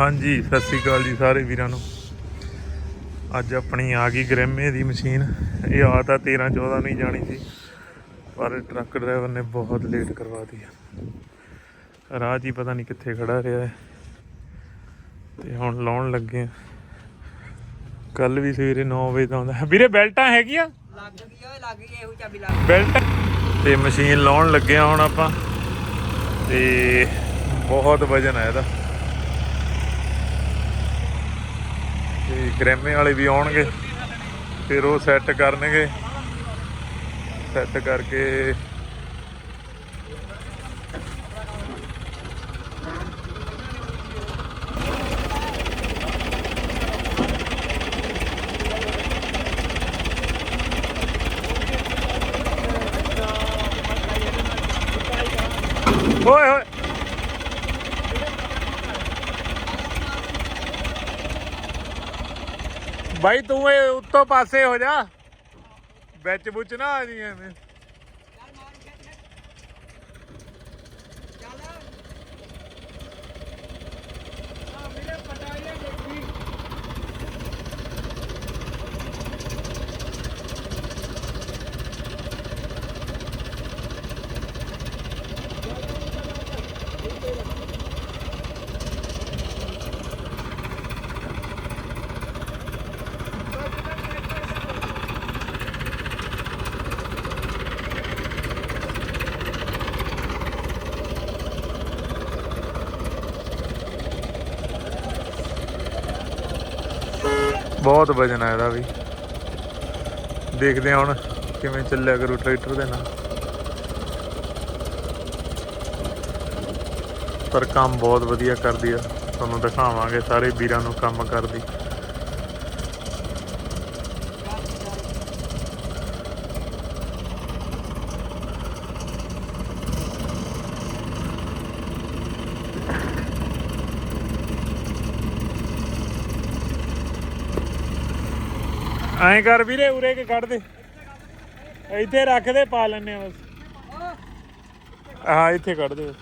ਹਾਂਜੀ ਸਤਿ ਸ੍ਰੀ ਅਕਾਲ ਜੀ ਸਾਰੇ ਵੀਰਾਂ ਨੂੰ। ਅੱਜ ਆਪਣੀ ਆ ਗਈ ਗ੍ਰੈਮੇ ਦੀ ਮਸ਼ੀਨ। ਇਹ ਆ ਤਾਂ 13 14 ਨੂੰ ਹੀ ਜਾਣੀ ਸੀ ਪਰ ਟਰੱਕ ਡਰਾਈਵਰ ਨੇ ਬਹੁਤ ਲੇਟ ਕਰਵਾ ਦਿੱਤੀ ਰਾਹ ਹੀ ਪਤਾ ਨਹੀਂ ਕਿੱਥੇ ਖੜਾ ਰਿਹਾ ਹੈ। ਤੇ ਹੁਣ ਲਾਉਣ ਲੱਗੇ ਆ। ਕੱਲ ਵੀ ਸਵੇਰੇ 9 ਵਜੇ ਦਾ ਆਉਂਦਾ ਵੀਰੇ ਬੈਲਟਾਂ ਹੈਗੀਆਂ? ਲੱਗ ਗਈ ਓਏ ਲੱਗ ਗਈ ਇਹੋ ਚਾਬੀ ਲੱਗ ਬੈਲਟ ਤੇ ਮਸ਼ੀਨ ਲਾਉਣ ਲੱਗੇ ਆ ਹੁਣ ਆਪਾਂ। ਤੇ ਬਹੁਤ ਵਜਨ ਹੈ ਇਹਦਾ। ਤੇ ਗ੍ਰੈਮੇ ਵਾਲੇ ਵੀ ਆਉਣਗੇ ਫਿਰ ਉਹ ਸੈੱਟ ਕਰਨਗੇ। ਸੈੱਟ ਕਰਕੇ ਓਏ ਹੋਏ ਬਾਈ ਤੂੰ ਇਹ ਉੱਤੋਂ ਪਾਸੇ ਹੋ ਜਾ। ਵਿੱਚ ਬੁੱਚ ਨਾ ਆ ਜੀ ਐਵੇਂ। ਬਹੁਤ ਵਜਨ ਆ ਇਹਦਾ ਵੀ। ਦੇਖਦੇ ਹਾਂ ਹੁਣ ਕਿਵੇਂ ਚੱਲਿਆ ਕਰੂ ਟਰੈਕਟਰ ਦੇ ਨਾਲ। ਪਰ ਕੰਮ ਬਹੁਤ ਵਧੀਆ ਕਰਦੀ ਆ। ਤੁਹਾਨੂੰ ਦਿਖਾਵਾਂਗੇ ਸਾਰੇ ਵੀਰਾਂ ਨੂੰ ਕੰਮ ਕਰਦੀ। ਐਂ ਕਰ ਵੀਰੇ, ਉਰੇ ਕੇ ਕੱਢ ਦੇ। ਇੱਥੇ ਰੱਖ ਦੇ, ਪਾ ਲੈਣੇ ਆ ਬਸ। ਹਾਂ, ਇੱਥੇ ਕੱਢ ਦੇ।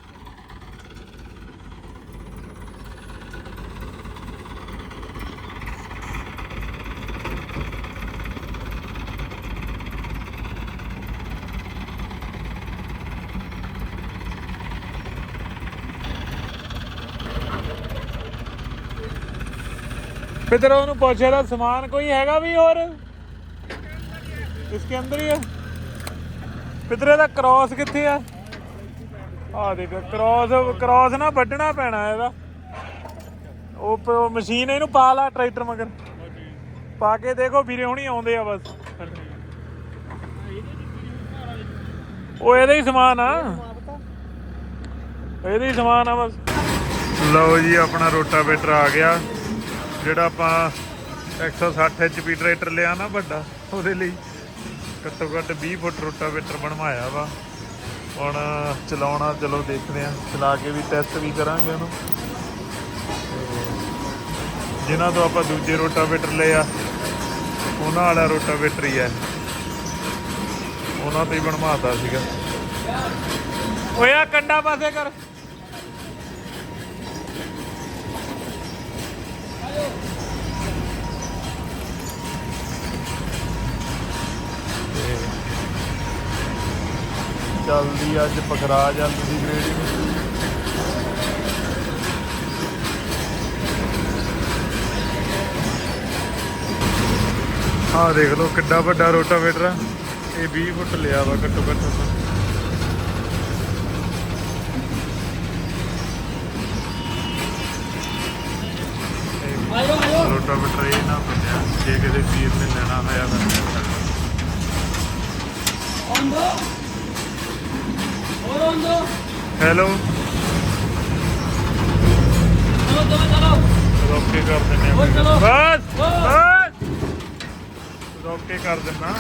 फिर ਉਹਨੂੰ ਪੁੱਛਿਆ ਦਾ ਸਮਾਨ ਕੋਈ ਹੈਗਾ ਵੀ ਹੋਰ? ਇਸਕੇ ਅੰਦਰ ਹੀ ਹੈ ਪਿਤਰੇ ਦਾ ਕ੍ਰਾਸ ਕਿੱਥੇ ਆ? ਆ ਦੇਖ ਕ੍ਰਾਸ ਕ੍ਰਾਸ ਨਾ ਵੱਢਣਾ ਪੈਣਾ ਇਹਦਾ। ਉਹ ਮਸ਼ੀਨ ਇਹਨੂੰ ਪਾ ਲਾ ਟਰੈਕਟਰ ਮਗਰ। ਪਾ ਕੇ ਦੇਖੋ ਵੀਰੇ ਹੁਣੀ ਆਉਂਦੇ ਆ ਬਸ। ਉਹ ਇਹਦਾ ਹੀ ਸਮਾਨ ਆ। ਇਹਦਾ ਹੀ ਸਮਾਨ ਆ ਬਸ। ਲਓ ਜੀ, ਆਪਣਾ ਰੋਟਾਵੇਟਰ ਆ ਗਿਆ। ਜਿਹੜਾ ਆਪਾਂ 160 HP ਟਰੈਕਟਰ ਲਿਆ ਨਾ ਵੱਡਾ, ਉਹਦੇ ਲਈ ਘੱਟੋ ਘੱਟ 20 ਫੁੱਟ ਰੋਟਾਵੇਟਰ ਬਣਵਾਇਆ ਵਾ। ਹੁਣ ਚਲਾਉਣਾ ਚਲੋ ਦੇਖਦੇ ਆ ਚਲਾ ਕੇ ਵੀ ਟੈਸਟ ਵੀ ਕਰਾਂਗੇ ਉਹਨੂੰ। ਤੇ ਜਿਨ੍ਹਾਂ ਤੋਂ ਆਪਾਂ ਦੂਜੇ ਰੋਟਾਵੇਟਰ ਲਏ ਆ, ਉਹਨਾਂ ਵਾਲਾ ਰੋਟਾਵੇਟਰ ਹੀ ਹੈ। ਉਹਨਾਂ ਤੋਂ ਹੀ ਬਣਵਾਤਾ ਸੀਗਾ। ਓਏ ਆ ਕੰਡਾ ਪਾਸੇ ਕਰ। ਚੱਲਦੀ ਅੱਜ ਪਕੜਾ ਜਾਂਦੀ ਸੀ ਗ੍ਰੇਡਿੰਗ ਆਹ ਦੇਖ ਲਓ ਕਿੱਡਾ ਵੱਡਾ ਰੋਟਾਵੇਟਰ ਆ। ਇਹ 20 ਫੁੱਟ ਲਿਆ ਵਾ ਘੱਟੋ ਘੱਟ ਰੋਟਾਵੇਟਰ ਇਹ ਨਾ ਬੰਨਿਆ ਜੇ ਕਿਸੇ ਵੀਰ ਨੇ ਲੈਣਾ ਹੋਇਆ ਤਾਂ। ਲੈ ਸਕਦਾ ਹੈਲੋ। ਚਲੋ ਚਲੋ ਚਲੋ ਰੋਕੇ ਕਰ ਦਿੰਨੇ ਆ। ਬਸ। ਬਸ। ਰੋਕੇ ਕਰ ਦਿੰਨਾ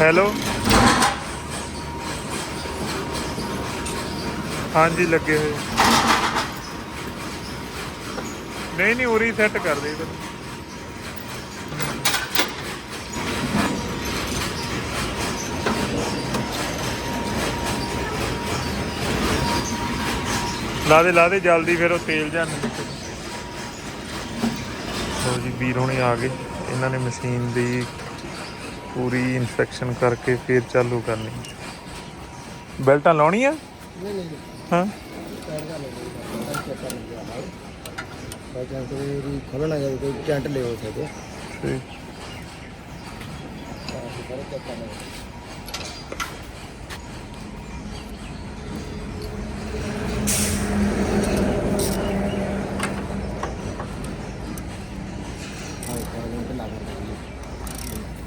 ਹੈਲੋ। ਹਾਂਜੀ, ਲੱਗੇ ਹੋਏ। ਨਹੀਂ ਨਹੀਂ, ਉਰੀ ਸੈੱਟ ਕਰ ਦੇ ਤੈਨੂੰ ਲਾ ਦੇ ਲਾ ਦੇ, ਜਲਦੀ ਫਿਰ ਉਹ ਤੇਲ ਜਾਂ ਲੋ ਜੀ, ਵੀਰ ਹੁਣੇ ਆ ਗਏ। ਇਹਨਾਂ ਨੇ ਮਸ਼ੀਨ ਦੀ ਪੂਰੀ ਇਨਸਪੈਕਸ਼ਨ ਕਰਕੇ ਫਿਰ ਚਾਲੂ ਕਰਨੀ। ਬੈਲਟਾਂ ਲਾਉਣੀਆਂ? ਨਹੀਂ ਨਹੀਂ। ਹਾਂ। ਨਹੀਂ ਬਾਈ ਚਾਂਸ ਖੋਲਣਾ ਕੋਈ ਟੈਂਟ ਲੈ ਹੋ ਸਕਦੇ ਠੀਕ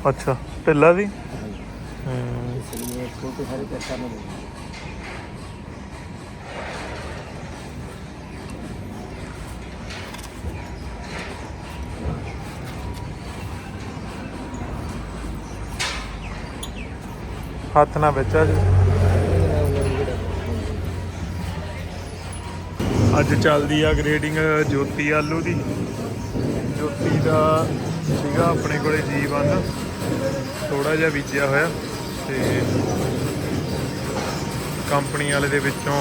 ਅੱਛਾ ਢਿੱਲਾ ਦੀ ਹੂੰ। ਇਸ ਲਈ ਫੋਟੋ ਸਾਰੇ ਚੈੱਕ ਕਰਨਾ ਹੱਥ ਨਾਲ ਵਿੱਚ ਆ ਜੀ। ਅੱਜ ਚੱਲਦੀ ਆ ਗ੍ਰੇਡਿੰਗ ਜੋਤੀ ਆਲੂ ਦੀ। ਜੋਤੀ ਦਾ ਸੀਗਾ ਆਪਣੇ ਕੋਲੇ ਜੀਵਨ। ਥੋੜਾ ਜਿਹਾ ਬੀਜਿਆ ਹੋਇਆ ਤੇ ਕੰਪਨੀ ਵਾਲੇ ਦੇ ਵਿੱਚੋਂ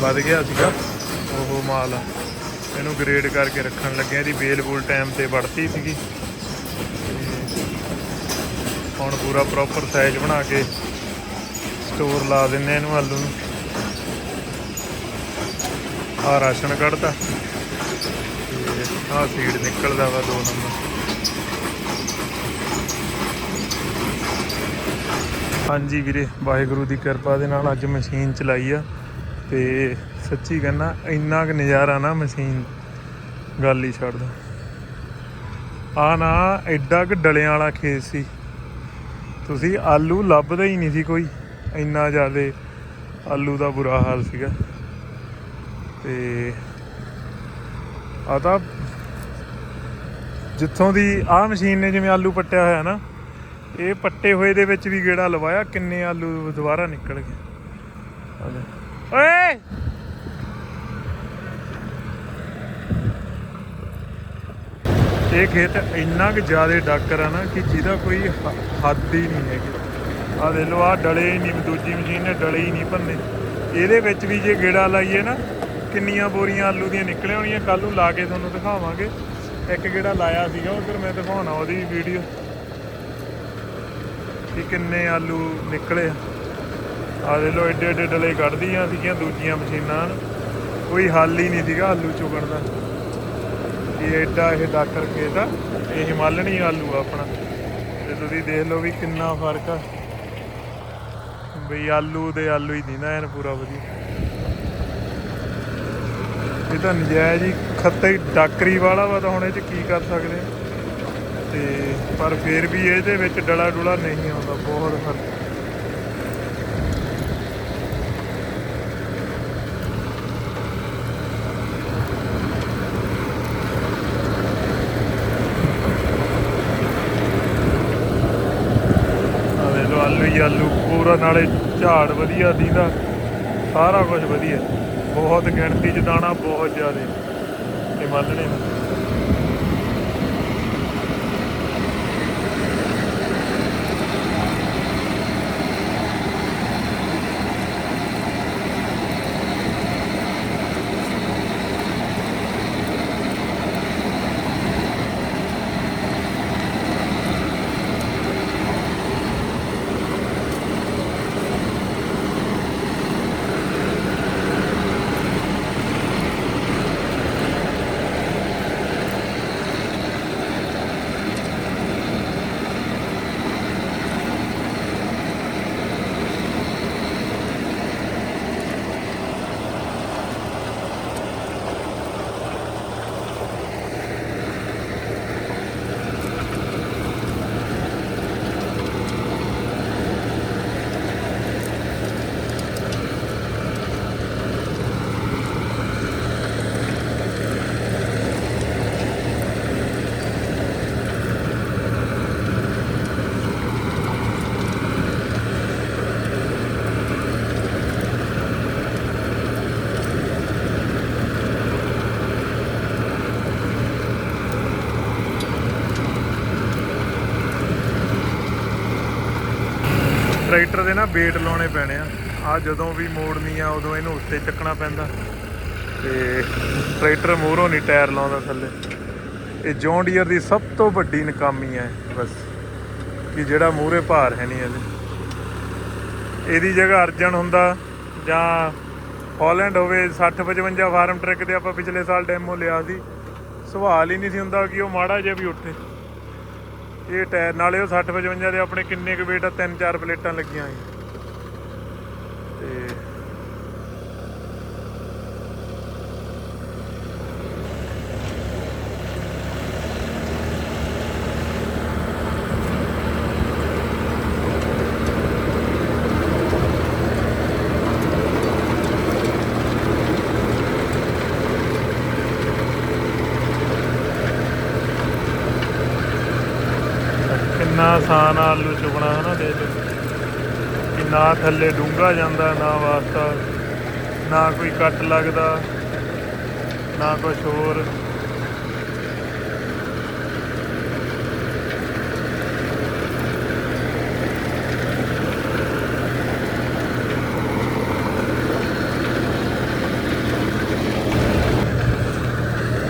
ਵੱਧ ਗਿਆ ਸੀਗਾ ਉਹ ਮਾਲ। ਇਹਨੂੰ ਗ੍ਰੇਡ ਕਰਕੇ ਰੱਖਣ ਲੱਗੇ ਇਹਦੀ ਬੇਲ ਬੂਲ ਟਾਈਮ ਤੇ ਵੜਤੀ ਸੀਗੀ। ਹੁਣ ਪੂਰਾ ਪ੍ਰੋਪਰ ਸਾਈਜ਼ ਬਣਾ ਕੇ ਸਟੋਰ ਲਾ ਦਿੰਨੇ ਇਹਨੂੰ ਆਲੂ ਨੂੰ। ਆ ਰਾਸ਼ਨ ਕੱਢਤਾ। ਤੇ ਆ ਸੀਡ ਨਿਕਲਦਾ ਵਾ ਦੋ ਨੰਬਰ ਹਾਂਜੀ ਵੀਰੇ, ਵਾਹਿਗੁਰੂ ਦੀ ਕਿਰਪਾ ਦੇ ਨਾਲ ਅੱਜ ਮਸ਼ੀਨ ਚਲਾਈ ਆ। ਤੇ ਸੱਚੀ ਕਹਿੰਦਾ, ਇੰਨਾ ਕੁ ਨਜ਼ਾਰਾ ਨਾ ਮਸ਼ੀਨ ਗੱਲ ਹੀ ਛੱਡਦਾ ਆ ਨਾ, ਐਡਾ ਕੁ ਡਲਿਆਂ ਵਾਲਾ ਖੇਤ ਸੀ। ਤੁਸੀਂ ਆਲੂ ਲੱਭਦਾ ਹੀ ਨਹੀਂ ਸੀ ਕੋਈ, ਇੰਨਾ ਜ਼ਿਆਦਾ ਆਲੂ ਦਾ ਬੁਰਾ ਹਾਲ ਸੀਗਾ। ਤੇ ਆ ਤਾਂ ਜਿੱਥੋਂ ਦੀ ਆਹ ਮਸ਼ੀਨ ਨੇ ਜਿਵੇਂ ਆਲੂ ਪੱਟਿਆ ਹੋਇਆ ਨਾ, ਇਹ ਪੱਟੇ ਹੋਏ ਦੇ ਵਿੱਚ ਵੀ ਗੇੜਾ ਲਵਾਇਆ, ਕਿੰਨੇ ਆਲੂ ਦੁਬਾਰਾ ਨਿਕਲ ਗਏ। ਓਏ! ਇਹ ਖੇਤ ਇੰਨਾ ਕੁ ਜ਼ਿਆਦਾ ਡਾਕਰ ਆ ਨਾ ਕਿ ਜਿਹਦਾ ਕੋਈ ਹ- ਹੱਦ ਹੀ ਨਹੀਂ ਹੈਗੀ। ਆ ਦੇ ਲੋ ਆ ਡਲੇ ਹੀ ਨਹੀਂ, ਦੂਜੀ ਮਸ਼ੀਨ ਨੇ ਡਲੇ ਹੀ ਨਹੀਂ ਭੰਨੇ। ਇਹਦੇ ਵਿੱਚ ਵੀ ਜੇ ਗੇੜਾ ਲਾਈਏ ਨਾ, ਕਿੰਨੀਆਂ ਬੋਰੀਆਂ ਆਲੂ ਦੀਆਂ ਨਿਕਲੀਆਂ ਹੋਣੀਆਂ ਕੱਲ ਨੂੰ ਲਾ ਕੇ ਤੁਹਾਨੂੰ ਦਿਖਾਵਾਂਗੇ। ਇੱਕ ਗੇੜਾ ਲਾਇਆ ਸੀਗਾ, ਉਧਰ ਮੈਂ ਦਿਖਾਉਣਾ ਉਹਦੀ ਵੀਡੀਓ ਕਿ ਕਿੰਨੇ ਆਲੂ ਨਿਕਲੇ ਆ। ਆ ਦੇ ਲੋ ਏਡੇ ਏਡੇ ਡਲੇ ਕੱਢਦੀਆਂ ਸੀਗੀਆਂ ਦੂਜੀਆਂ ਮਸ਼ੀਨਾਂ ਕੋਈ ਹੱਲ ਹੀ ਨਹੀਂ ਸੀਗਾ ਆਲੂ ਚੁਗਣ ਦਾ। ਇਹ ਐਡਾ ਇਹ ਡਾਕਰ ਖੇਤ ਆ, ਇਹ ਹਿਮਾਲਣੀ ਆਲੂ ਆ ਆਪਣਾ। ਤੇ ਤੁਸੀਂ ਦੇਖ ਲਓ ਵੀ ਕਿੰਨਾ ਫ਼ਰਕ ਆ। ਬਈ ਆਲੂ ਦੇ ਆਲੂ ਹੀ ਦਿੰਦਾ ਐਨ ਪੂਰਾ ਵਧੀਆ। ਇਹ ਤਾਂ ਨਜਾਇਜ਼ ਹੀ ਖੱਤੇ ਹੀ ਡਾਕਰੀ ਵਾਲਾ ਵਾ ਤਾਂ ਹੁਣ ਇਹ ਚ ਕੀ ਕਰ ਸਕਦੇ ਤੇ ਪਰ ਫਿਰ ਵੀ ਇਹਦੇ ਵਿੱਚ ਡਲਾ ਡੁਲਾ ਨਹੀਂ ਆਉਂਦਾ, ਬਹੁਤ ਫ਼ਰਕ ਆ ਵੇਖ ਲਓ ਆਲੂ ਹੀ ਆਲੂ ਪੂਰਾ ਨਾਲੇ ਝਾੜ ਵਧੀਆ ਦੀਦਾ, ਸਾਰਾ ਕੁਝ ਵਧੀਆ। ਬਹੁਤ ਗਿਣਤੀ ਚ ਦਾਣਾ ਬਹੁਤ ਜ਼ਿਆਦੇ, ਇਹ ਮੰਨਣੇ ਟਰੈਕਟਰ ਦੇ ਨਾ ਵੇਟ ਲਾਉਣੇ ਪੈਣੇ ਆ। ਆ ਜਦੋਂ ਵੀ ਮੋੜਨੀ ਆ, ਉਦੋਂ ਇਹਨੂੰ ਉੱਤੇ ਚੱਕਣਾ ਪੈਂਦਾ। ਤੇ ਟਰੈਕਟਰ ਮੂਹਰੋਂ ਨਹੀਂ ਟਾਇਰ ਲਾਉਂਦਾ ਥੱਲੇ। ਇਹ ਜੌਨ ਡੀਅਰ ਦੀ ਸਭ ਤੋਂ ਵੱਡੀ ਨਕਾਮੀ ਹੈ, ਬਸ। ਕਿ ਜਿਹੜਾ ਮੂਹਰੇ ਭਾਰ ਹੈ ਨਹੀਂ ਇਹਦੇ ਇਹਦੀ ਜਗ੍ਹਾ ਅਰਜਨ ਹੁੰਦਾ, ਜਾਂ ਹਾਲੈਂਡ ਹੋਵੇ 60 55 ਫਾਰਮ ਟਰੈਕ ਦੇ ਆਪਾਂ ਪਿਛਲੇ ਸਾਲ ਡੈਮੋ ਲਿਆ ਸੀ। ਸਵਾਲ ਹੀ ਨਹੀਂ ਸੀ ਹੁੰਦਾ ਕਿ ਉਹ ਮਾੜਾ ਜਿਹਾ ਵੀ ਉੱਠੇ। ਇਹ ਟਾਇਰ, ਨਾਲੇ ਉਹ 60 55 ਦੇ ਆਪਣੇ ਕਿੰਨੇ ਕੁ ਵੇਟ ਆ? ਤਿੰਨ ਚਾਰ ਪਲੇਟਾਂ ਲੱਗੀਆਂ ਸੀ ਤੇ ਕਿੰਨਾ ਆਸਾਨ ਆ ਆਲੂ ਚੁਗਣਾ ਹਨਾ ਦੇ ਕਿ ਨਾ ਥੱਲੇ ਡੂੰਘਾ ਜਾਂਦਾ, ਨਾ ਵਾਸਤਾ, ਨਾ ਕੋਈ ਕੱਟ ਲੱਗਦਾ, ਨਾ ਕੁਛ ਹੋਰ।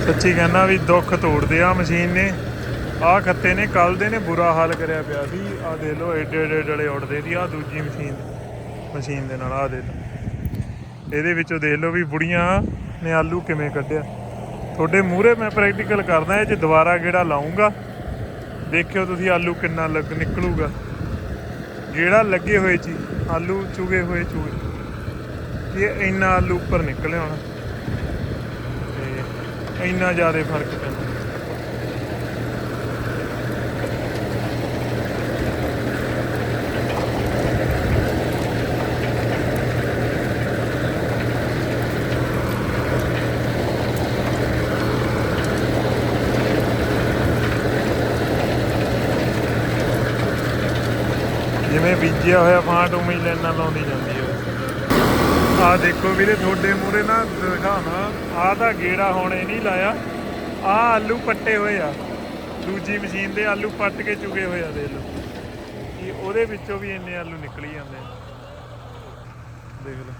ਸੱਚੀ ਕਹਿੰਦਾ ਵੀ ਦੁੱਖ ਤੋੜਦੇ ਆ ਮਸ਼ੀਨ ਨੇ। ਆਹ ਖੱਤੇ ਨੇ ਕੱਲ ਦੇ ਨੇ, ਬੁਰਾ ਹਾਲ ਕਰਿਆ ਪਿਆ ਸੀ। ਆਹ ਦੇ ਲੋ ਏਡੇ ਏਡੇ ਡਲੇ ਉੱਡਦੇ ਦੀ ਆਹ ਦੂਜੀ ਮਸ਼ੀਨ ਮਸ਼ੀਨ ਦੇ ਨਾਲ ਆਹ ਦੇ ਲਓ। ਇਹਦੇ ਵਿੱਚੋਂ ਦੇਖ ਲਓ ਵੀ ਬੁੜੀਆਂ ਨੇ ਆਲੂ ਕਿਵੇਂ ਕੱਢਿਆ। ਤੁਹਾਡੇ ਮੂਹਰੇ ਮੈਂ ਪ੍ਰੈਕਟੀਕਲ ਕਰਦਾ, ਇਹ ਜੇ ਦੁਬਾਰਾ ਗੇੜਾ ਲਾਉਂਗਾ ਦੇਖਿਓ ਤੁਸੀਂ ਆਲੂ ਕਿੰਨਾ ਲੱਗ, ਨਿਕਲੂਗਾ। ਗੇੜਾ ਲੱਗੇ ਹੋਏ ਜੀ ਆਲੂ ਚੁਗੇ ਹੋਏ ਚੂਗੇ ਕਿ ਇੰਨਾ ਆਲੂ ਉੱਪਰ ਨਿਕਲਿਆ ਹੋਣਾ। ਤੇ ਇੰਨਾ ਜ਼ਿਆਦਾ ਫ਼ਰਕ ਪੈਂਦਾ ਜਿਵੇਂ ਬੀਜਿਆ ਹੋਇਆ ਫਾਂਟ, ਉਵੇਂ ਹੀ ਲੈਣਾ ਲਾਉਂਦੀ ਜਾਂਦੀ ਹੈ। ਆਹ ਦੇਖੋ ਵੀਰੇ, ਤੁਹਾਡੇ ਮੂਰੇ ਨਾ ਦਿਖਾਵਾਂ ਆਹ ਤਾਂ ਗੇੜਾ ਹੋਣੇ ਨਹੀਂ ਲਾਇਆ। ਆਹ ਆਲੂ ਪੱਟੇ ਹੋਏ ਆ। ਦੂਜੀ ਮਸ਼ੀਨ ਦੇ ਆਲੂ ਪੱਟ ਕੇ ਚੁਗੇ ਹੋਏ ਆ, ਦੇਖ ਲਓ। ਕਿ ਉਹਦੇ ਵਿੱਚੋਂ ਵੀ ਇੰਨੇ ਆਲੂ ਨਿਕਲੀ ਜਾਂਦੇ ਆ। ਦੇਖ ਲਓ।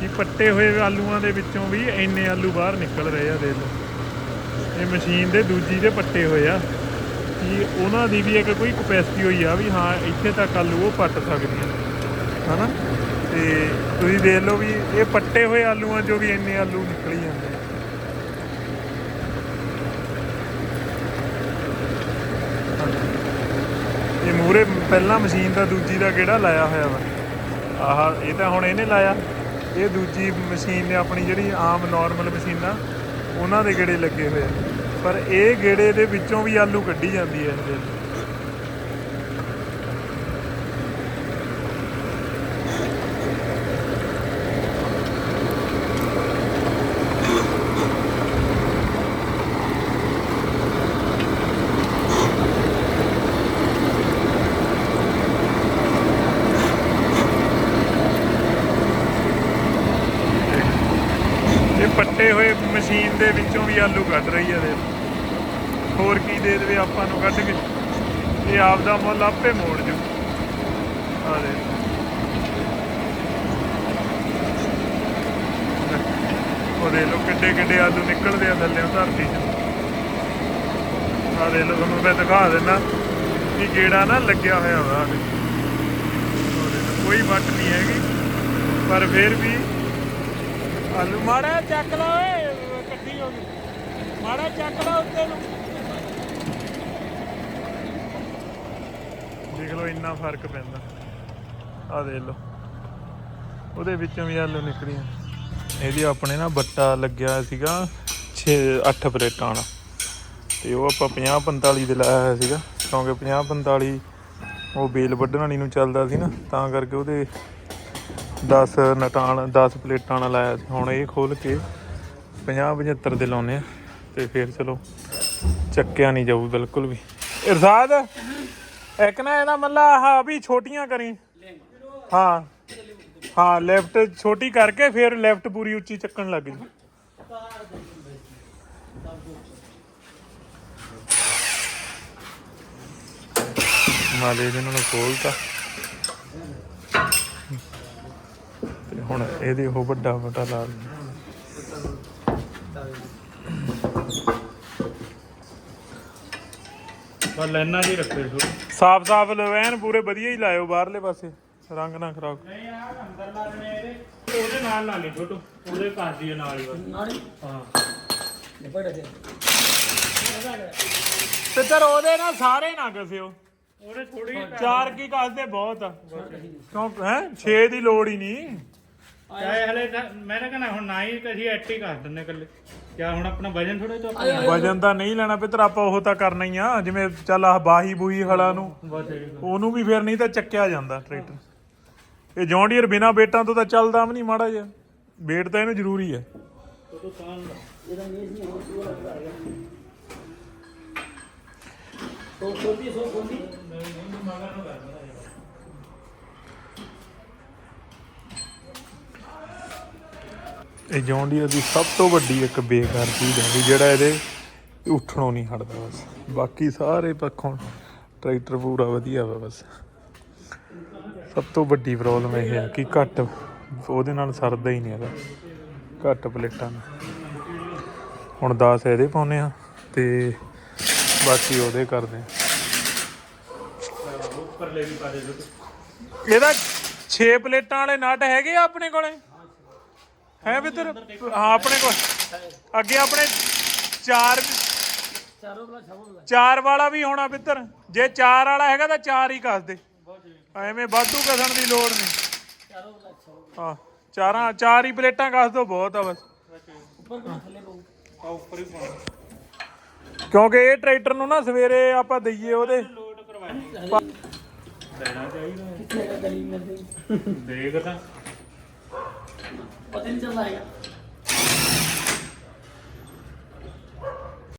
ਕਿ ਪੱਟੇ ਹੋਏ ਆਲੂਆਂ ਦੇ ਵਿੱਚੋਂ ਵੀ ਇੰਨੇ ਆਲੂ ਬਾਹਰ ਨਿਕਲ ਰਹੇ ਆ, ਦੇਖ ਲਓ। ਇਹ ਮਸ਼ੀਨ ਦੇ ਦੂਜੀ ਦੇ ਪੱਟੇ ਹੋਏ ਆ। ਕਿ ਉਹਨਾਂ ਦੀ ਵੀ ਇੱਕ ਕੋਈ ਕਪੈਸਿਟੀ ਹੋਈ ਆ ਵੀ ਹਾਂ, ਇੱਥੇ ਤੱਕ ਆਲੂ ਉਹ ਪੱਟ ਸਕਦੀਆਂ ਹਨਾ? ਤੇ ਤੁਸੀਂ ਦੇਖ ਲਓ ਵੀ ਇਹ ਪੱਟੇ ਹੋਏ ਆਲੂਆਂ ਚੋਂ ਵੀ ਇੰਨੇ ਆਲੂ ਨਿਕਲੀ ਜਾਂਦੇ ਆ। ਇਹ ਮੂਰੇ ਪਹਿਲਾਂ ਮਸ਼ੀਨ ਦਾ, ਦੂਜੀ ਦਾ ਕਿਹੜਾ ਲਾਇਆ ਹੋਇਆ ਵਾ? ਆਹ, ਇਹ ਤਾਂ ਹੁਣ ਇਹਨੇ ਲਾਇਆ। ਇਹ ਦੂਜੀ ਮਸ਼ੀਨ ਨੇ ਆਪਣੀ ਜਿਹੜੀ ਆਮ ਨਾਰਮਲ ਮਸ਼ੀਨਾਂ, ਉਹਨਾਂ ਦੇ ਗੇੜੇ ਲੱਗੇ ਹੋਏ ਆ? ਪਰ ਇਹ ਗੇੜੇ ਦੇ ਵਿੱਚੋਂ ਵੀ ਆਲੂ ਕੱਢੀ ਜਾਂਦੀ ਹੈ ਇਹਦੇ ਇਹ ਪੱਟੇ ਹੋਏ ਮਸ਼ੀਨ ਦੇ ਵਿੱਚੋਂ ਵੀ ਆਲੂ ਕੱਢ ਰਹੀ ਹੈ ਦੇ ਦੇ ਦੇਵੇ ਆਪਾਂ ਨੂੰ ਕੱਢ ਕੇ। ਇਹ ਆਪ ਦਾ ਮੁੱਲ ਆਪੇ ਮੋੜ ਜੂ। ਆ ਦੇ ਉਹ ਲੋ ਕਿੱਡੇ ਕਿੱਡੇ ਆਲੂ ਨਿਕਲਦੇ ਆ ਥੱਲੇ ਧਰਤੀ 'ਚ। ਆ ਦੇ ਲੋ ਤੁਹਾਨੂੰ ਮੈਂ ਦਿਖਾ ਦਿੰਦਾ ਕਿ ਗੇੜਾ ਨਾ ਲੱਗਿਆ ਹੋਇਆ ਵਾ ਕੋਈ ਵੱਟ ਨਹੀਂ ਹੈਗੀ। ਪਰ ਫਿਰ ਵੀ ਆਲੂ ਮਾੜਾ ਚੱਕ ਲਾ ਓਏ ਇਕੱਠੀ ਹੋ ਗਈ। ਮਾੜਾ ਚੱਕ ਲਾ ਉੱਤੇ ਨੂੰ। ਦੇਖ ਲਓ, ਇੰਨਾ ਫ਼ਰਕ ਪੈਂਦਾ। ਆ ਦੇਖ ਲਓ। ਉਹਦੇ ਵਿੱਚੋਂ ਵੀ ਆਲੂ ਨਿਕਲੀਆਂ ਇਹਦੀ ਆਪਣੇ ਨਾ ਬੱਟਾ ਲੱਗਿਆ ਸੀਗਾ 6 8 ਪਲੇਟਾਂ ਵਾਲਾ। ਤੇ ਉਹ ਆਪਾਂ 50 45 ਦੇ ਲਾਇਆ ਹੋਇਆ ਸੀਗਾ, ਕਿਉਂਕਿ 50 45 ਉਹ ਬੇਲ ਵੱਢਣ ਵਾਲੀ ਨੂੰ ਚੱਲਦਾ ਸੀ ਨਾ, ਤਾਂ ਕਰਕੇ ਉਹਦੇ 10 ਨਟਾਣ 10 ਪਲੇਟਾਂ ਨਾਲ ਲਾਇਆ ਸੀ। ਹੁਣ ਇਹ ਖੋਲ ਕੇ 50 75 ਦੇ ਲਾਉਨੇ ਆ। ਤੇ ਫਿਰ ਚਲੋ, ਚੱਕਿਆ ਨਹੀਂ ਜਾਊ ਬਿਲਕੁਲ ਵੀ। ਇਰਸ਼ਾਦ! ਇੱਕ ਨਾ ਇਹਦਾ ਮਤਲਬ ਆਹ ਵੀ ਛੋਟੀਆਂ ਕਰੀ। ਹਾਂ ਹਾਂ, ਲੈਫਟ ਛੋਟੀ ਕਰਕੇ ਫਿਰ ਲੈਫਟ ਪੂਰੀ ਉੱਚੀ ਚੱਕਣ ਲੱਗ ਜੀ ਮਾਲੇ ਦੇ ਨਾਲ ਖੋਲਤਾ। ਤੇ ਹੁਣ ਇਹਦੇ ਉਹ ਵੱਡਾ ਵੱਡਾ ਲਾ ਲਈ ਬਸ ਲੈਣਾ ਜੀ ਰੱਖੇ ਥੋੜੀ ਸਾਫ਼ ਸਾਫ਼ ਲਵੈਨ ਪੂਰੇ ਵਧੀਆ ਹੀ ਲਾਇਓ ਬਾਹਰਲੇ ਪਾਸੇ। ਰੰਗ ਨਾ ਖਰਾਬ ਨਹੀਂ ਆ ਅੰਦਰ ਲਾ ਦੇਣੇ ਇਹਦੇ। ਉਹਦੇ ਨਾਲ ਲਾ ਲਈ ਛੋਟੂ ਉਹਦੇ ਘਰ ਦੀ ਨਾਲ ਹੀ ਬਸ। ਨਾੜੀ ਹਾਂ? ਨਿਪਟ ਗਿਆ। ਤੇ ਤਰ ਉਹਦੇ ਨਾਲ ਸਾਰੇ ਨਾ ਕਸਿਓ ਉਹਦੇ ਥੋੜੀ ਚਾਰ ਕੀ ਕੱਸਦੇ ਬਹੁਤ ਆ। ਕਿਉਂ ਹੈ? 6 ਦੀ ਲੋੜ ਹੀ ਨਹੀਂ। ਚਾਹੇ ਹਲੇ ਤਾਂ ਮੈਂ ਤਾਂ ਕਹਿੰਦਾ ਹੁਣ ਨਾ ਹੀ ਅਸੀਂ ਐਟ ਹੀ ਕਰ ਦਿੰਨੇ ਇਕੱਲੇ। ਕਿਆ ਹੁਣ ਆਪਣਾ ਵਜਨ ਥੋੜਾ ਜਿਹਾ ਵਜਨ ਤਾਂ ਨਹੀਂ ਲੈਣਾ ਪਿੱਤਰ ਆਪਾਂ ਉਹ ਤਾਂ ਕਰਨਾ ਹੀ ਆ। ਜਿਵੇਂ ਚੱਲ ਆ ਬਾਹੀ ਬੂਹੀ ਹਲਾ ਨੂੰ ਬਹੁਤ ਉਹਨੂੰ ਵੀ ਫਿਰ ਨਹੀਂ ਤਾਂ ਚੱਕਿਆ ਜਾਂਦਾ ਟਰੈਕਟਰ। ਇਹ ਜੌਂਡੀਅਰ ਬਿਨਾ ਬੇਟਾਂ ਤੋਂ ਤਾਂ ਚੱਲਦਾ ਵੀ ਨਹੀਂ ਮਾੜਾ ਜਿਹਾ। ਬੇਟ ਤਾਂ ਇਹਨੂੰ ਜ਼ਰੂਰੀ ਹੈ। ਤੂੰ ਤਾਂ ਸੋ ਖੋਲਦੀ ਇਹ ਜੌਂਡੀਅਰ ਦੀ ਸਭ ਤੋਂ ਵੱਡੀ ਇੱਕ ਬੇਕਾਰ ਚੀਜ਼ ਹੈ ਜਿਹੜਾ ਇਹਦੇ ਉੱਠਣੋਂ ਨਹੀਂ ਹਟਦਾ ਬਸ। ਬਾਕੀ ਸਾਰੇ ਪੱਖੋਂ ਟਰੈਕਟਰ ਪੂਰਾ ਵਧੀਆ ਵਾ ਬਸ। ਸਭ ਤੋਂ ਵੱਡੀ ਪ੍ਰੋਬਲਮ ਇਹ ਹੈ ਕਿ ਘੱਟ ਉਹਦੇ ਨਾਲ ਸਰਦਾ ਹੀ ਨਹੀਂ ਹੈਗਾ। ਘੱਟ ਪਲੇਟਾਂ ਹੁਣ 10 ਇਹਦੇ ਪਾਉਨੇ ਆ ਤੇ ਬਾਕੀ ਉਹਦੇ ਕਰਦੇ ਆ ਇਹਦਾ 6 ਪਲੇਟਾਂ ਵਾਲੇ ਨਟ ਹੈਗੇ ਆ ਆਪਣੇ ਕੋਲੇ? ਹੈ ਬਿੱਤਰ ਹਾਂ, ਆਪਣੇ ਕੋਲ। ਅੱਗੇ ਆਪਣੇ ਚਾਰ ਚਾਰ ਵਾਲਾ ਵੀ ਹੋਣਾ ਬਿੱਤਰ ਜੇ ਚਾਰ ਵਾਲਾ ਹੈਗਾ ਤਾਂ ਚਾਰ ਹੀ ਕੱਸ ਦੇ। ਐਵੇਂ ਵਾਧੂ ਕਸਣ ਦੀ ਲੋੜ ਨਹੀਂ। ਹਾਂ, ਚਾਰਾਂ ਚਾਰ ਹੀ ਪਲੇਟਾਂ ਕੱਸ ਦੋ, ਬਹੁਤ ਆ ਬਸ। ਕਿਉਂਕਿ ਇਹ ਟਰੈਕਟਰ ਨੂੰ ਨਾ ਸਵੇਰੇ ਆਪਾਂ ਦਈਏ ਉਹਦੇ। ਲੋਡ ਕਰਵਾਈ ਲੈਣਾ ਚਾਹੀਦਾ। ਦੇਖ ਤਾਂ। ਪਤਾ ਨਹੀਂ ਚੱਲਦਾ ਹੈਗਾ